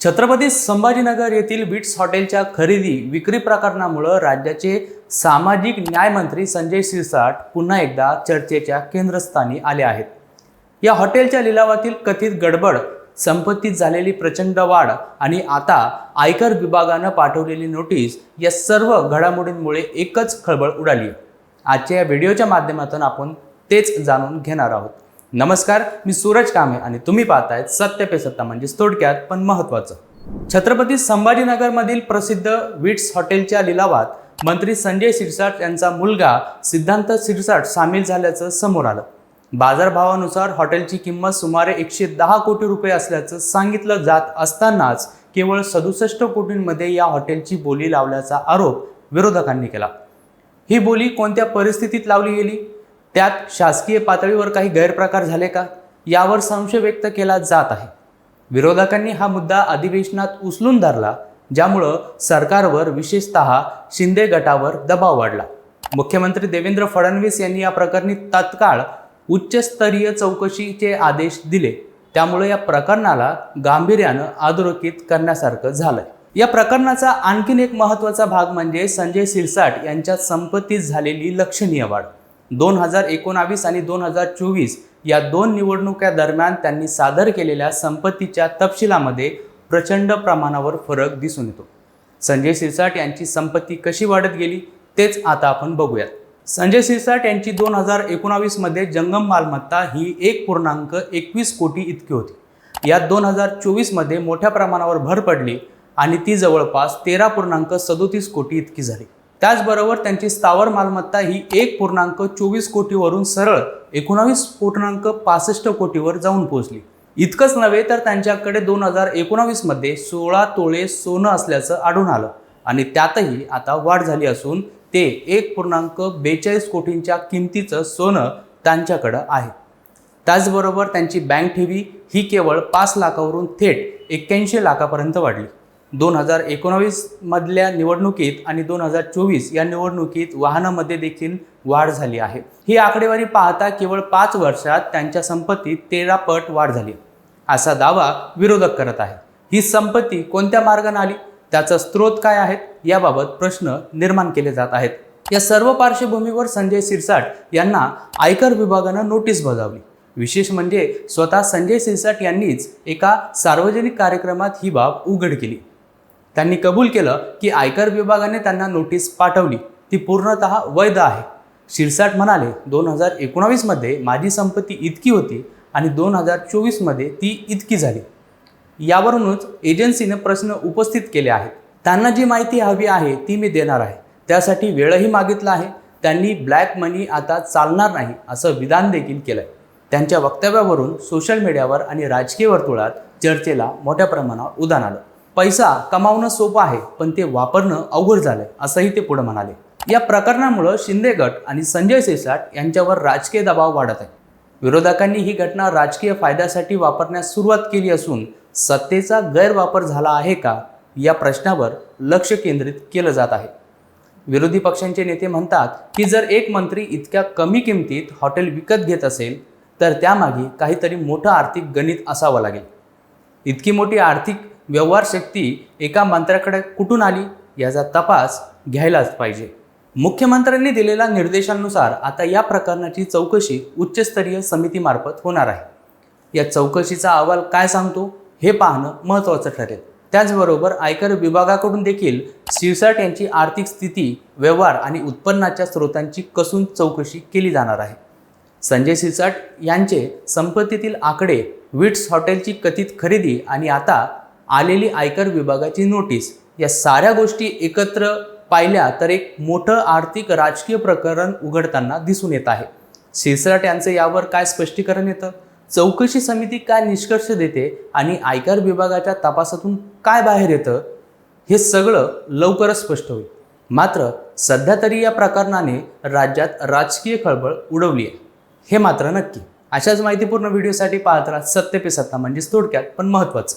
छत्रपती संभाजीनगर येथील बिट्स हॉटेलच्या खरेदी विक्री प्रकरणामुळं राज्याचे सामाजिक न्याय मंत्री संजय सिरसाट पुन्हा एकदा चर्चेच्या केंद्रस्थानी आले आहेत. या हॉटेलच्या लिलावातील कथित गडबड संपत्तीत झालेली प्रचंड वाढ आणि आता आयकर विभागानं पाठवलेली नोटीस या सर्व घडामोडींमुळे एकच खळबळ उडाली. आजच्या या व्हिडिओच्या माध्यमातून आपण तेच जाणून घेणार आहोत. नमस्कार मी सूरज कामे आणि तुम्ही पाहतायत सत्य पे सत्ता म्हणजेच थोडक्यात पण महत्त्वाचं छत्रपती संभाजीनगरमधील प्रसिद्ध विट्स हॉटेलच्या लिलावात मंत्री संजय शिरसाट यांचा मुलगा सिद्धांत सिरसाट सामील झाल्याचं समोर आलं. बाजारभावानुसार हॉटेलची किंमत सुमारे एकशे दहा कोटी रुपये असल्याचं सांगितलं जात असतानाच केवळ सदुसष्ट कोटींमध्ये या हॉटेलची बोली लावल्याचा आरोप विरोधकांनी केला. ही बोली कोणत्या परिस्थितीत लावली गेली? त्यात शासकीय पातळीवर काही गैरप्रकार झाले का? यावर संशय व्यक्त केला जात आहे. विरोधकांनी हा मुद्दा अधिवेशनात उचलून धरला ज्यामुळं सरकारवर विशेषतः शिंदे गटावर दबाव वाढला. मुख्यमंत्री देवेंद्र फडणवीस यांनी या प्रकरणी तत्काळ उच्चस्तरीय चौकशीचे आदेश दिले. त्यामुळे या प्रकरणाला गांभीर्यानं अधोरेखित करण्यासारखं झालंय. या प्रकरणाचा आणखीन एक महत्त्वाचा भाग म्हणजे संजय सिरसाट यांच्या संपत्तीत झालेली लक्षणीय वाढ. दोन हजार एकोणावीस आणि दोन हजार चोवीस या दोन निवडणुका दरम्यान त्यांनी सादर केलेल्या संपत्तीच्या तपशिलामध्ये प्रचंड प्रमाणावर फरक दिसून येतो. संजय सिरसाट यांची संपत्ती कशी वाढत गेली तेच आता आपण बघूयात. संजय सिरसाट यांची दोन हजार एकोणावीसमध्ये जंगम मालमत्ता ही एक पूर्णांक एकवीस कोटी इतकी होती. यात दोन हजार चोवीसमध्ये मोठ्या प्रमाणावर भर पडली आणि ती जवळपास तेरा पूर्णांक सदोतीस कोटी इतकी झाली. त्याचबरोबर त्यांची स्थावर मालमत्ता ही एक पूर्णांक चोवीस कोटीवरून सरळ एकोणावीस पूर्णांक पासष्ट कोटीवर जाऊन पोहोचली. इतकंच नव्हे तर त्यांच्याकडे दोन हजार एकोणावीसमध्ये सोळा तोळे सोनं असल्याचं आढळून आलं. आणि त्यातही आता वाढ झाली असून ते एक पूर्णांक बेचाळीस कोटींच्या किमतीचं सोनं त्यांच्याकडं आहे. त्याचबरोबर त्यांची बँक ठेवी ही केवळ पाच लाखावरून थेट एक्क्याऐंशी लाखापर्यंत वाढली. दोन हजार एकोणावीसमधल्या निवडणुकीत आणि दोन हजार चोवीस या निवडणुकीत वाहनामध्ये देखील वाढ झाली आहे. ही आकडेवारी पाहता केवळ पाच वर्षात त्यांच्या संपत्तीत तेरा पट वाढ झाली. असा दावा विरोधक करत आहे ही संपत्ती कोणत्या मार्गाने आली? त्याचा स्रोत काय आहेत? याबाबत प्रश्न निर्माण केले जात आहेत. या सर्व पार्श्वभूमीवर संजय सिरसाट यांना आयकर विभागानं नोटीस बजावली. विशेष म्हणजे स्वतः संजय सिरसाट यांनीच एका सार्वजनिक कार्यक्रमात ही बाब उघड केली. त्यांनी कबूल केलं की आयकर विभागाने त्यांना नोटीस पाठवली. ती पूर्णतः वैध आहे. शिरसाट म्हणाले दोन हजार एकोणावीसमध्ये माझी संपत्ती इतकी होती आणि दोन हजार चोवीसमध्ये ती इतकी झाली. यावरूनच एजन्सीने प्रश्न उपस्थित केले आहेत. त्यांना जी माहिती हवी आहे ती मी देणार आहे. त्यासाठी वेळही मागितला आहे. त्यांनी ब्लॅक मनी आता चालणार नाही असं विधान देखील केलंय. त्यांच्या वक्तव्यावरून सोशल मीडियावर आणि राजकीय वर्तुळात चर्चेला मोठ्या प्रमाणावर उदाहरण आलं. पैसा कमावणं सोपं आहे पण ते वापरणं अवघड झालंय असंही ते पुढे म्हणाले. या प्रकरणामुळं शिंदे गट आणि संजय सिरसाट यांच्यावर राजकीय दबाव वाढत आहे. विरोधकांनी ही घटना राजकीय फायद्यासाठी वापरण्यास सुरुवात केली असून सत्तेचा गैरवापर झाला आहे का या प्रश्नावर लक्ष केंद्रित केलं जात आहे. विरोधी पक्षांचे नेते म्हणतात की जर एक मंत्री इतक्या कमी किमतीत हॉटेल विकत घेत असेल तर त्यामागे काहीतरी मोठं आर्थिक गणित असावं लागेल. इतकी मोठी आर्थिक व्यवहार शक्ती एका मंत्र्याकडे कुठून आली याचा तपास घ्यायलाच पाहिजे. मुख्यमंत्र्यांनी दिलेल्या निर्देशांनुसार आता या प्रकरणाची चौकशी उच्चस्तरीय समितीमार्फत होणार आहे. या चौकशीचा अहवाल काय सांगतो हे पाहणं महत्त्वाचं ठरेल. त्याचबरोबर आयकर विभागाकडून देखील शिरसाट यांची आर्थिक स्थिती व्यवहार आणि उत्पन्नाच्या स्रोतांची कसून चौकशी केली जाणार आहे. संजय सिरसाट यांचे संपत्तीतील आकडे विट्स हॉटेलची कथित खरेदी आणि आता आलेली आयकर विभागाची नोटीस. या साऱ्या गोष्टी एकत्र पाहिल्या तर एक मोठं आर्थिक राजकीय प्रकरण उघडताना दिसून येत आहे. सिरसाट यांचं यावर काय स्पष्टीकरण येतं? चौकशी समिती काय निष्कर्ष देते आणि आयकर विभागाच्या तपासातून काय बाहेर येतं? हे सगळं लवकरच स्पष्ट होईल. मात्र सध्या तरी या प्रकरणाने राज्यात राजकीय खळबळ उडवली आहे. हे मात्र नक्की. अशाच माहितीपूर्ण व्हिडिओसाठी पाहत राहा सत्य पे सत्ता म्हणजेच थोडक्यात पण महत्त्वाचं.